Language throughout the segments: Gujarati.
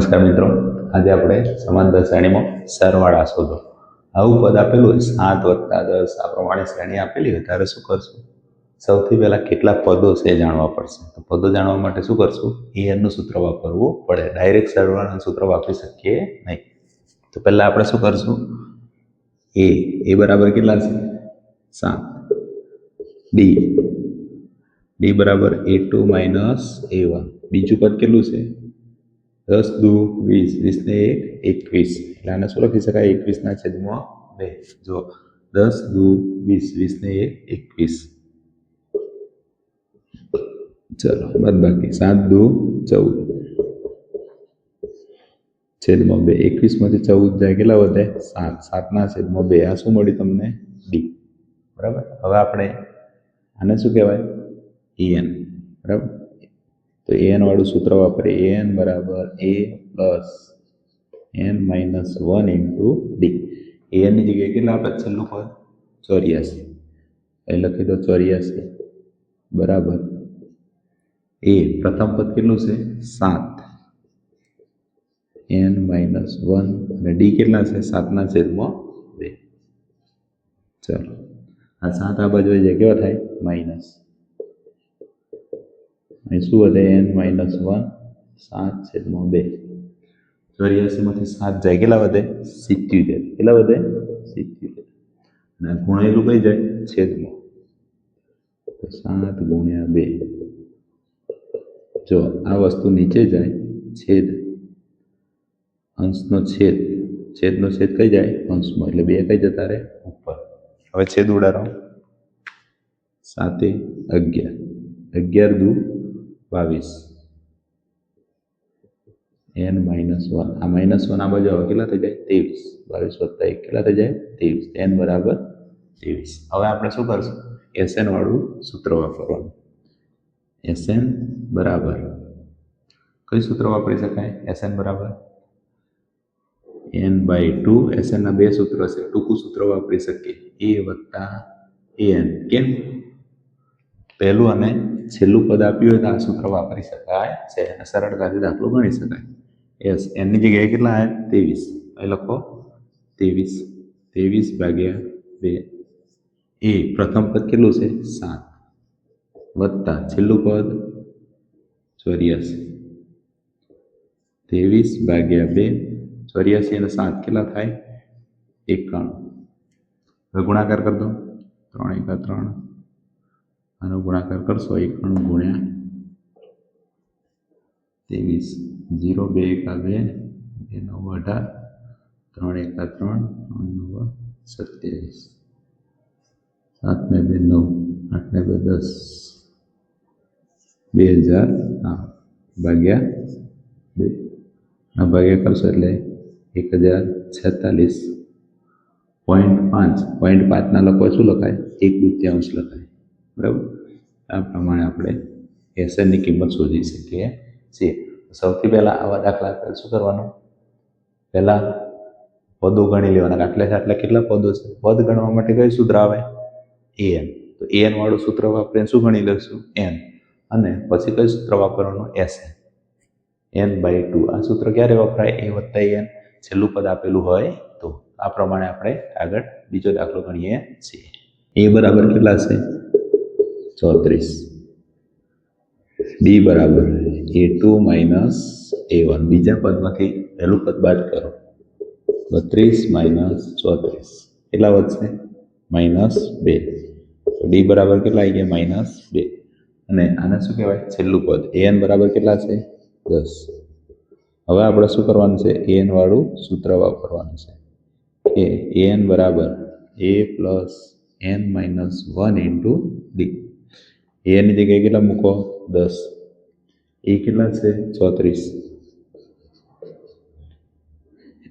નમસ્કાર મિત્રો. આજે આપણે સમાંતર શ્રેણીમાં સરવાળા શોધો. આવું પદ આપેલું હોય સાત વત્તા દસ, આ પ્રમાણે શ્રેણી આપેલી હોય, ત્યારે શું કરશું? સૌથી પહેલાં કેટલા પદો છે એ જાણવા પડશે. તો પદો જાણવા માટે શું કરશું? એનું સૂત્ર વાપરવું પડે. ડાયરેક્ટ સરવાળાનું સૂત્ર વાપરી શકીએ નહીં. તો પહેલાં આપણે શું કરશું? એ એ બરાબર કેટલા છે? સાત. ડી ડી બરાબર A two minus A one. બીજું પદ કેટલું છે? દસ દુ વીસ વીસ ને એક એકવીસ એટલે આને શું લખી શકાય એકવીસના છેદમાં બે. જો દસ દુ વીસ વીસ ને એક એકવીસ ચલો, બાદ બાકી. સાત દુ ચૌદ. છેદમાં બે. એકવીસમાંથી ચૌદ જાય કેટલા વધે? સાત. સાતના છેદમાં બે. આ શું મળ્યું તમને? ડી બરાબર? હવે આપણે આને શું કહેવાય? એન બરાબર? તો એન વાળું સૂત્ર વાપરીએ એન બરાબર A plus N minus one into D એનની જગ્યાએ કેટલા આપણે છેલ્લું પદ ચોર્યાસી એ લખી દો ચોર્યાસી બરાબર એ પ્રથમ પદ કેટલું છે સાત એન માઇનસ વન અને ડી કેટલા છે સાતના છેદમાં બે ચલો આ સાત આ બાજુ જાય કેવા થાય માઇનસ અહીં શું વધે એન માઇનસ વન સાત છેદમાં બે. ચોર્યાસીમાંથી સાત જાય કેટલા વધે? સિત્યોતેર. કેટલા વધે? સિત્યોતેર. અને ગુણેલું કઈ જાય? છેદમાં. સાત ગુણ્યા બે. જો આ વસ્તુ નીચે જાય, છેદ. અંશનો છેદ. છેદનો છેદ કઈ જાય? અંશમાં. એટલે બે કઈ જતા રહે? ઉપર. હવે છેદ ઉડાડો. સાતે અગિયાર. અગિયાર દુ બાવીસ એન માઇનસ વન આ માઇનસ વન આ બાજુ આવે કેટલા થઈ જાય ત્રેવીસ બાવીસ વત્તા એક કેટલા થઈ જાય ત્રેવીસ એન બરાબર ત્રેવીસ હવે આપણે શું કરશું એસએન વાળું સૂત્ર વાપરવાનું એસએન બરાબર કયું સૂત્ર વાપરી શકાય એસએન બરાબર એન બાય ટુ એસએનના બે સૂત્ર છે ટૂંકું સૂત્ર વાપરી શકીએ એ વત્તા એન કેમ પહેલું અને છેલ્લું પદ આપ્યું હોય તો આ સૂત્ર વાપરી શકાય? છે. અને સરળતાથી દાખલો ગણી શકાય. યસ એનની જગ્યાએ કેટલા આવ્યા ત્રેવીસ. એ લખો. ત્રેવીસ. ત્રેવીસ ભાગ્યા બે. એ પ્રથમ પદ કેટલું છે? સાત. વત્તા છેલ્લું પદ? ચોર્યાસી. ત્રેવીસ ભાગ્યા બે. ચોર્યાસી અને સાત કેટલા થાય? એકાણું. ગુણાકાર કરી દો. ત્રણ એકા ત્રણ. આનો ગુણાકાર કરશો એકાણું ગુણ્યા ત્રેવીસ. જીરો બે એકા બે બે નવ અઢાર, ત્રણ એકા ત્રણ નવ સત્યાવીસ. સાત ને બે નવ, આઠ ને બે દસ. બે હજાર હા ભાગ્યા બે. આ ભાગ્યા કરશો એટલે એક હજાર છેતાલીસ. પોઈન્ટ પાંચ પોઈન્ટ પાંચના લખો શું લખાય? એક દૃત્યાંશ લખાય. બરાબર? આ પ્રમાણે આપણે એસએનની કિંમત શોધી શકીએ છીએ. સૌથી પહેલાં આવા દાખલા શું કરવાનું? પહેલાં પદો ગણી લેવાના. આટલે આટલા કેટલા પદો છે? પદ ગણવા માટે કયું સૂત્ર આવે? એન તો એન વાળું સૂત્ર વાપરીને શું ગણી લઈશું? એન અને પછી કયું સૂત્ર વાપરવાનું? એસ એન બાય ટુ આ સૂત્ર ક્યારે વપરાય? એ વત્તા એન છેલ્લું પદ આપેલું હોય તો. આ પ્રમાણે આપણે આગળ બીજો દાખલો ગણીએ છીએ. એ બરાબર કેટલા છે? ચોત્રીસ. ડી બરાબર. A two minus A one બીજા પદમાંથી પહેલું પદ બાદ કરો. બત્રીસ માઇનસ ચોત્રીસ. કેટલા વધશે? માઇનસ બે. ડી બરાબર કેટલા આવી ગયા? માઇનસ બે. અને આને શું કહેવાય? છેલ્લું પદ. એન બરાબર કેટલા છે? દસ. હવે આપણે શું કરવાનું છે? એન વાળું સૂત્ર વાપરવાનું છે. કે એન બરાબર A plus N minus one into D એની જગ્યાએ કેટલા મૂકો? દસ. એ કેટલા છે? ચોત્રીસ.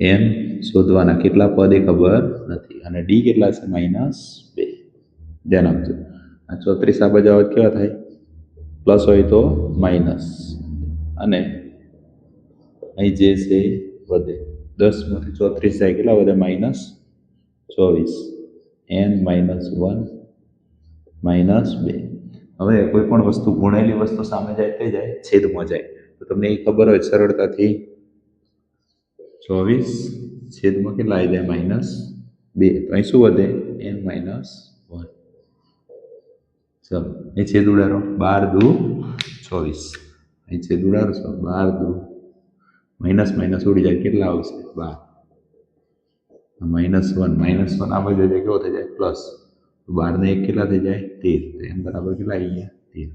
એન શોધવાના કેટલા પદ ખબર નથી. અને ડી કેટલા છે? માઇનસ બે. ધ્યાન આપજો. આ ચોત્રીસ આ બાજુ કેવા થાય? પ્લસ હોય તો માઇનસ અને અહીં જે છે વધે. દસમાંથી ચોત્રીસ જાય કેટલા વધે? માઇનસ ચોવીસ. એન માઇનસ વન માઇનસ બે. હવે કોઈ પણ વસ્તુ ગુણેલી વસ્તુ સામે જાય થઈ જાય, છેદમાં જાય. તો તમને એ ખબર હોય સરળતાથી. ચોવીસ, છેદમાં કેટલા આવી જાય? માઇનસ બે. તો અહીં શું વધે? N minus one. ચલો એ છેદ ઉડાડો. બાર દુ ચોવીસ. અહીં છેદ ઉડાડશો બાર દુ માઇનસ માઇનસ ઉડી જાય. કેટલા આવશે? બાર. Minus one. માઇનસ વન આ જાય, કેવો થઈ જાય? પ્લસ. બારને એક કેટલા થઈ જાય? તેર. એમ બરાબર કેટલા આવી ગયા? તેર.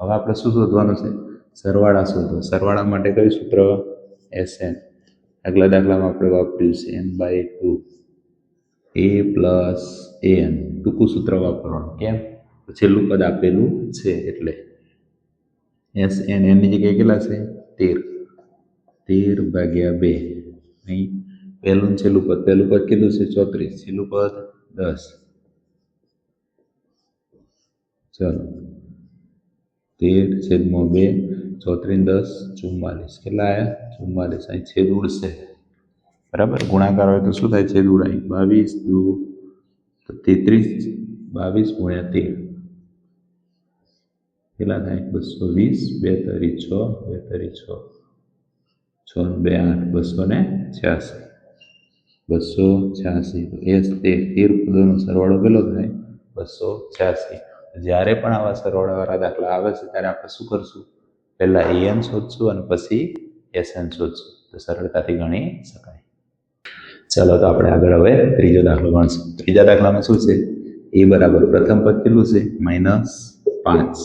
હવે આપણે શું શોધવાનું છે? સરવાળા શોધો. સરવાળા માટે કયું સૂત્ર? એસ એન આગલા દાખલામાં આપણે વાપર્યું છે N by two A plus A N ટૂંકું સૂત્ર વાપરવાનું. કેમ? છેલ્લું પદ આપેલું છે એટલે. એસ એન એનની જગ્યાએ કેટલા છે? તેર. તેર ભાગ્યા બે. નહીં પહેલું છેલ્લું પદ. પહેલું પદ કેટલું છે? ચોત્રીસ. છેલ્લું પદ દસ. ચલો. તેર, છેદમાં બે, ચોત્રીસ, દસ, ચુમ્માલીસ. કેટલા આવ્યા ચુમ્માલીસ. અહીં છેદ ઉડશે બરાબર? ગુણાકાર હોય તો શું થાય? છેદ ઉડાય બાવીસ, દુ. તેત્રીસ, બાવીસ ગુણ્યા તેર. કેટલા થાય? બસો વીસ, બે તરી છ, બે તરી છ. છ બે આઠ, બસો ને છ્યાસી. બસો છ્યાસી. તો એ તેર. તેર પદોનો સરવાળો કેટલો થાય? બસો છ્યાસી. જ્યારે પણ આવા સરવાળાવાળા દાખલા આવે છે, ત્યારે આપણે શું કરશું? પહેલાં એએન શોધશું અને પછી એસએન શોધશું. તો સરળતાથી ગણી શકાય. ચાલો તો આપણે આગળ હવે ત્રીજો દાખલો ગણશું. ત્રીજા દાખલામાં શું છે? એ બરાબર પ્રથમ પદ કેટલું છે? માઇનસ પાંચ.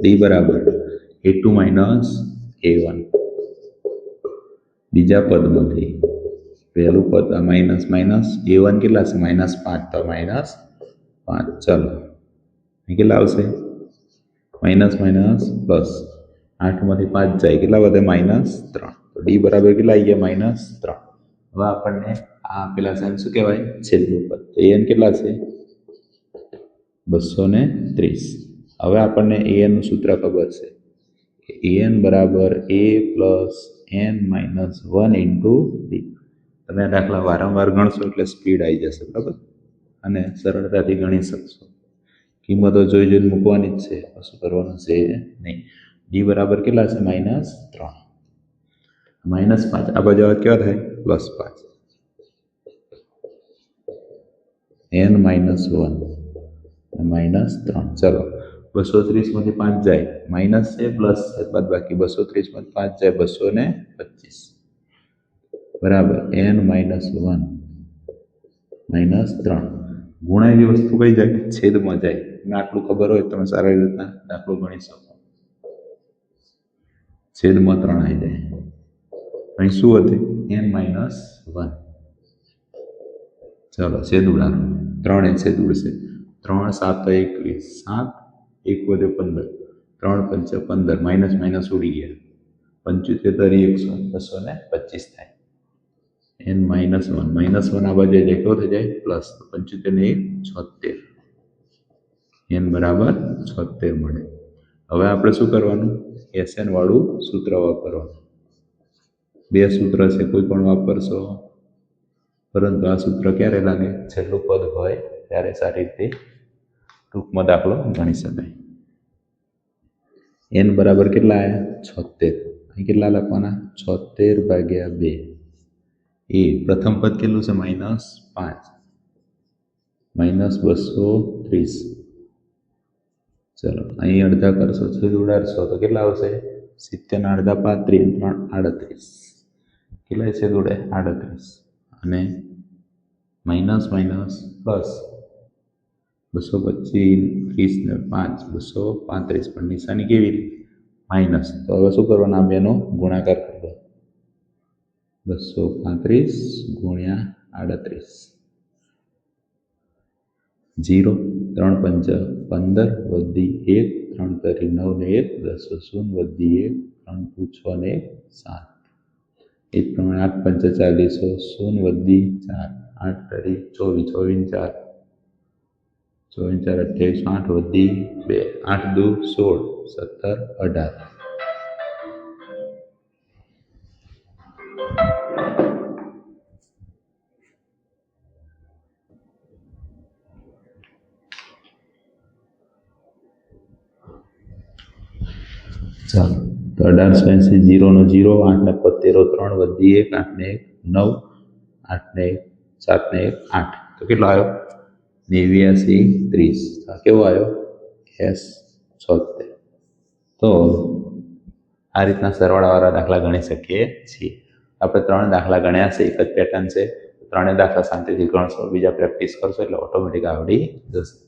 ડી બરાબર A two minus A one. બીજા પદમાંથી પહેલું પદ માઇનસ માઇનસ એ વન કેટલા છે? માઇનસ પાંચ. તો માઇનસ પાંચ, ચાલો. કેટલા આવશે? Minus minus, plus. આઠમાંથી પાંચ જાય. કેટલા વધે? માઇનસ ત્રણ. તો ડી બરાબર કેટલા આવી ગયા? માઇનસ ત્રણ. હવે આપણને આ પેલા સાઈન શું કહેવાય? છેલ્લું પદ. તો એન કેટલા છે? બસો ને ત્રીસ. હવે આપણને એનનું સૂત્ર ખબર છે. કે એન બરાબર A plus N minus one into D તમે આ દાખલા વારંવાર ગણશો એટલે સ્પીડ આવી જશે, બરાબર? અને સરળતાથી ગણી શકશો. કિંમતો જોઈ જોઈને મૂકવાની જ છે. કશું કરવાનું છે નહીં. ડી બરાબર કેટલા છે? માઇનસ ત્રણ. માઇનસ પાંચ. આ બાજુ કેવા થાય? પ્લસ પાંચ. N minus one. માઇનસ ત્રણ. ચલો. બસો ત્રીસમાંથી પાંચ જાય. માઇનસ છે, પ્લસ છે. બાદ બાકી બસો ત્રીસમાંથી પાંચ જાય બસો ને પચીસ. બરાબર. N minus one. માઇનસ ત્રણ. ગુણાયેલી વસ્તુ કઈ જાય? છેદમાં જાય. અને આટલું ખબર હોય તમે સારી રીતના દાખલો ગણી શકો. છેદમાં ત્રણ આવી જાય. અહીં શું હતું? એન માઇનસ વન ચાલો, છેદ ઉડાડો. ત્રણ એ છેદ ઉડશે. ત્રણ સાત એકવીસ. સાત એક વધે પંદર. ત્રણ પંચ પંદર. માઇનસ માઇનસ ઉડી ગયા. પંચોતેર તરી એકસો. બસો ને પચીસ થાય. N minus one. Minus one આ બાજુ કેવો થઈ જાય? પ્લસ પંચોતેર ને એક, છોતેર. એન બરાબર છોતેર મળે. હવે આપણે શું કરવાનું? એસએન વાળું સૂત્ર વાપરવાનું. બે સૂત્ર છે, કોઈ પણ વાપરશો. પરંતુ આ સૂત્ર ક્યારે લાગે? છેલ્લું પદ હોય ત્યારે સારી રીતે ટૂંકમાં દાખલો ગણી શકાય. એન બરાબર કેટલા આવ્યા છોતેર. અહીં કેટલા લખવાના? છોતેર ભાગ્યા બે. એ પ્રથમ પદ કેટલું છે? માઇનસ પાંચ. માઇનસ બસો ત્રીસ. ચલો, અહીં અડધા કરશો, છેદ ઉડાડશો તો કેટલા આવશે? સિત્તેરના અડધા પાંત્રીસ ત્રણ આડત્રીસ. કેટલા છેદ ઉડે? આડત્રીસ. અને માઇનસ માઇનસ પ્લસ બસો પચીસ, ત્રીસ ને પાંચ, બસો પાંત્રીસ. પણ નિશાની કેવી રીતે? માઇનસ તો હવે શું કરવાના? બેનો ગુણાકાર કરી દો બસો પાંત્રીસ ગુણ્યા આડત્રીસ. જીરો ત્રણ પંચ પંદર વધી એક, ત્રણ તરી નવ ને એક, દસો શૂન્ય વધી એક, ત્રણ ટુ છ ને એક, સાત. એક ત્રણ આઠ પંચ ચાલીસો શૂન્ય વધી ચાર, આઠ તરી ચોવીસ ચોવીસ ચાર. ચોવીસ ચાર અઠ્યાવીસ, આઠ વધી બે, આઠ દુ સોળ, સત્તર, અઢાર. ચાલો. તો અઢારસો એંસી જીરોનો જીરો આઠને પત્તેરો ત્રણ વધી એક આઠને એક, નવ આઠને એક સાતને એક, આઠ. તો કેટલો આવ્યો? નેવ્યાસી, ત્રીસ. કેવો આવ્યો? એસ છોતેર. તો આ રીતના સરવાળાવાળા દાખલા ગણી શકીએ છીએ. આપણે ત્રણ દાખલા ગણ્યા છે, એક જ પેટર્ન છે. ત્રણેય દાખલા શાંતિથી ગણશો, બીજા પ્રેક્ટિસ કરશો એટલે ઓટોમેટિક આવડી જશે.